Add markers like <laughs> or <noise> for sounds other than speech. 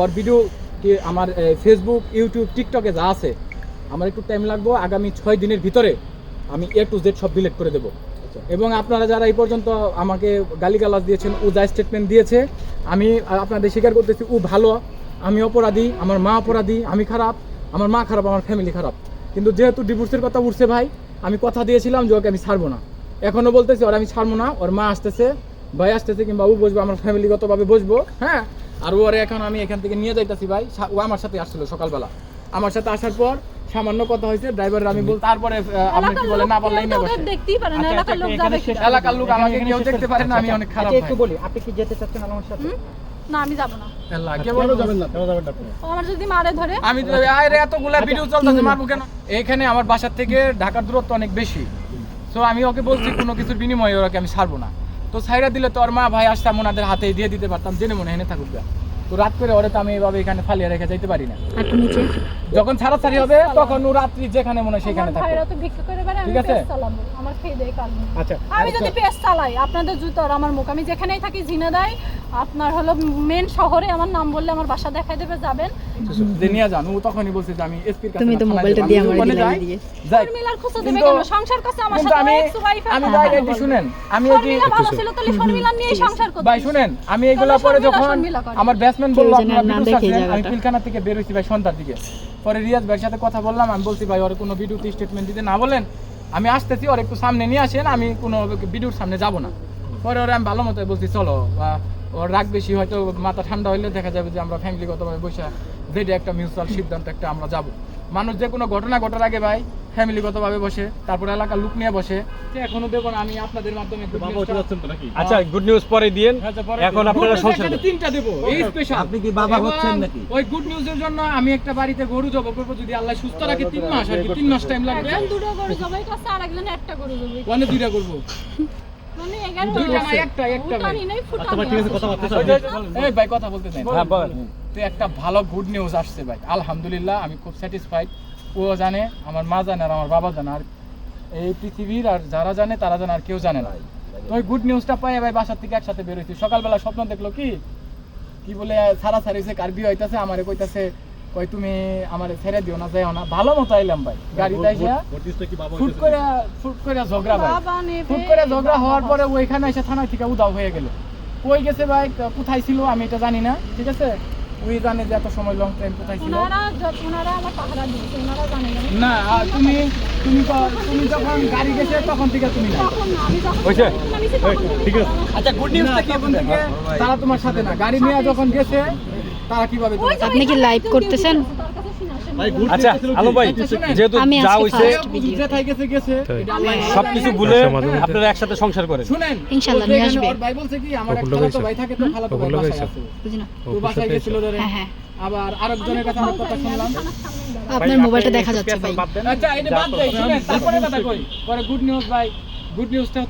ওর video কি আমার Facebook YouTube টিকটকে যা আছে আমার একটু টাইম লাগবে আগামী ছয় দিনের ভিতরে আমি এ টু জেড সব ডিলিট করে দেবো। এবং আপনারা যারা এই পর্যন্ত আমাকে গালিগালাজ দিয়েছেন ও যা স্টেটমেন্ট দিয়েছে আমি আপনাদের স্বীকার করতেছি ও ভালো আমি অপরাধী আমার মা অপরাধী আমি খারাপ আমার মা খারাপ আমার ফ্যামিলি খারাপ। কিন্তু যেহেতু ডিভোর্সের কথা উঠছে ভাই আমি কথা দিয়েছিলাম যে ওকে আমি ছাড়বো না। এখনও বলতেছি ওর আমি ছাড়বো না ওর মা আসতেছে ভাই আসতেছে কিংবা ও বসবো আমার ফ্যামিলিগতভাবে বসবো। হ্যাঁ আর ওরে এখন আমি এখান থেকে নিয়ে যাইতাছি ভাই ও আমার সাথে আসছিল সকালবেলা। আমার সাথে আসার পর সামান্য কথা হয়েছে ড্রাইভার আমি বল তারপরে আপনি কি বলে না বললেই না বসে। দেখতেই পারে না আচ্ছা, এলাকার লোক আচ্ছা, যাবে? এলাকার লোক আমাকে কেউ দেখতে পারে না আমি অনেক খারাপ আচ্ছা একটু বলি আপনি কি যেতে চাচ্ছেন আমার সাথে? না আমি যাব না। আল্লাহ, কে বলব? যাবেন না কেন যাবেন না ও আমার যদি মারে ধরে? আমি তো আরে এতগুলা ভিডিও চলতেছে মারবো কেন? এখানে আমার বাসার থেকে ঢাকার দূরত্ব অনেক বেশি। তো আমি ওকে বলছি কোনো কিছুর বিনিময়ে ওকে আমি ছাড়বো না। তো সাইরা দিলে তো আর মা ভাই আসতাম ওনাদের হাতে দিয়ে দিতে পারতাম জেনে মনে হেনে থাকুক গা। তো রাত করে ওরে তো আমি এভাবে এখানে ফালিয়ে রেখে যাইতে পারি না। যখন ছাড়া যখন ছাড়াছাড়ি হবে তখন ও রাত্রি যেখানে মনে হয় সেখানে থাকে থাকবে ভাইরা তো ভিক্ষা করে বেড়ায় আমি ঠিক আছে? চালাবো আমার খেয়ে দেয় কাল। আচ্ছা আমি যদি পেস চালাই আপনাদের জুতো আর আমার মুখ আমি যেখানেই থাকি জিনা দেয় আপনার হলো মেন শহরে আমার নাম বললে আমার বাসা দেখাই দেবে যাবেন। যে নিয়ে যান ও তখনই বলছে যে আমি এসপির কাছে তুমি তো মোবাইলটা দিয়ে আমার যাই, দিয়ে। যাই। শর্মিলার খুঁজে দেবে কেন? সংসার করছে আমার সাথে আমি wife এর আমি একটু শুনেন আমি এটি শর্মিলা ভালো ছিল তাহলে শর্মিলা নিয়েই সংসার করতে। ভাই শুনেন আমি এগুলো পরে যখন আমার ব্যাটসম্যান বলল যেন আপনারা দেখে ছাড়ছেন, আমি জায়গাটা। পিলখানা থেকে বের হয়েছি ভাই সন্ধ্যার দিকে। পরে রিয়াজ ভাইয়ের সাথে কথা বললাম আমি বলছি ভাই ওর কোনো ভিডিওতে স্টেটমেন্ট দিতে না বলেন। আমি আসতেছি ওর একটু সামনে নিয়ে আসেন আমি কোনো ভিডিওর সামনে যাব না। পরে ওরা আমি ভালো মতো বলছি চলো বা ওর রাগ বেশি হয়তো মাথা ঠান্ডা হইলে দেখা যাবে যে আমরা ফ্যামিলিগতভাবে বসে যেটা একটা মিউচুয়াল সিদ্ধান্ত একটা আমরা যাব। মানুষ যে কোনো ঘটনা ঘটার আগে ভাই ফ্যামিলিগতভাবে বসে তারপরে এলাকার লুক নিয়ে বসে। এখনও দেখুন আমি আপনাদের মাধ্যমে আচ্ছা গুড নিউজ পরে দিয়েন। আচ্ছা, এখন আপনারা সংসার তিনটা দেবো এই স্পেশাল আপনি কি বাবা হচ্ছেন নাকি? ওই গুড নিউজের জন্য আমি একটা বাড়িতে গরু জব করব যদি আল্লাহ সুস্থ রাখে তিন মাস আর কি তিন মাস টাইম লাগবে। দুটো গরু জবাই করছে আর একজন একটা গরু জবাই। ওখানে দুইটা করব। <laughs> মানে একটা, আচ্ছা। হ্যাঁ, একটা ভালো গুড নিউজ আসছে ভাই। আলহামদুলিল্লাহ আমি খুব স্যাটিসফাইড ও জানে আমার মা জানে আর আমার বাবা জানে। আর এই পৃথিবীর আর যারা জানে তারা জানে আর কেউ জানে না। তো ওই গুড নিউজটা পাই ভাই বাসার থেকে একসাথে বেরোইছি সকালবেলা স্বপ্ন দেখল কি? কি বলে সারা সারি হয়েছে কার বিয়ে হইতাছে? আমারে কইতাছে কই তুমি আমারে ছেড়ে দিও না যাইও না। ভালো মতো আইলাম ভাই। গাড়িতে আইসা নোটিশটা ফুট করে ফুট করে ঝগড়া ভাই। ফুট করে ঝগড়া হওয়ার পরে ওইখানে এসে থানা থেকে উদাও হয়ে গেল। কই গেছে ভাই? কোথায় ছিল? আমি এটা জানি না ঠিক আছে? ওই জানে যে এত সময় লং টাইম কোথায় ছিল। না। না তুমি তুমি তুমি যখন গাড়ি গেছে তখন থেকে তুমি না তুমি ঠিক আছে। আচ্ছা গুড নিউজ থেকে তারা তোমার সাথে না। গাড়ি নিয়ে যখন গেছে তারা কীভাবে আপনি কি একজন করতেছেন? আসেন। ভাই গুড আচ্ছা আলম ভাই যেহেতু আমি যা হইছে first সাথে- video। যেথায় গেছে। গেছে এটা আল্লাহ সবকিছু ভুলে আপনারা একসাথে সংসার করেন। শুনেন ইনশাআল্লাহ নিয়ে আসবে। ভাই বলছে কি আমার এক ভাই থাকে তো খালাতো ভাই বাসায় আছে। বুঝি তো বাসায় গেছিল ধরে হ্যাঁ হ্যাঁ। আবার আরেকজনের কাছে অনেক কথা শুনলাম। আপনার মোবাইলটা দেখা যাচ্ছে ভাই। আচ্ছা এটা বাদ দেই শুনেন তারপরে কথা কই। পরে গুড নিউজ ভাই। গুড নিউজটা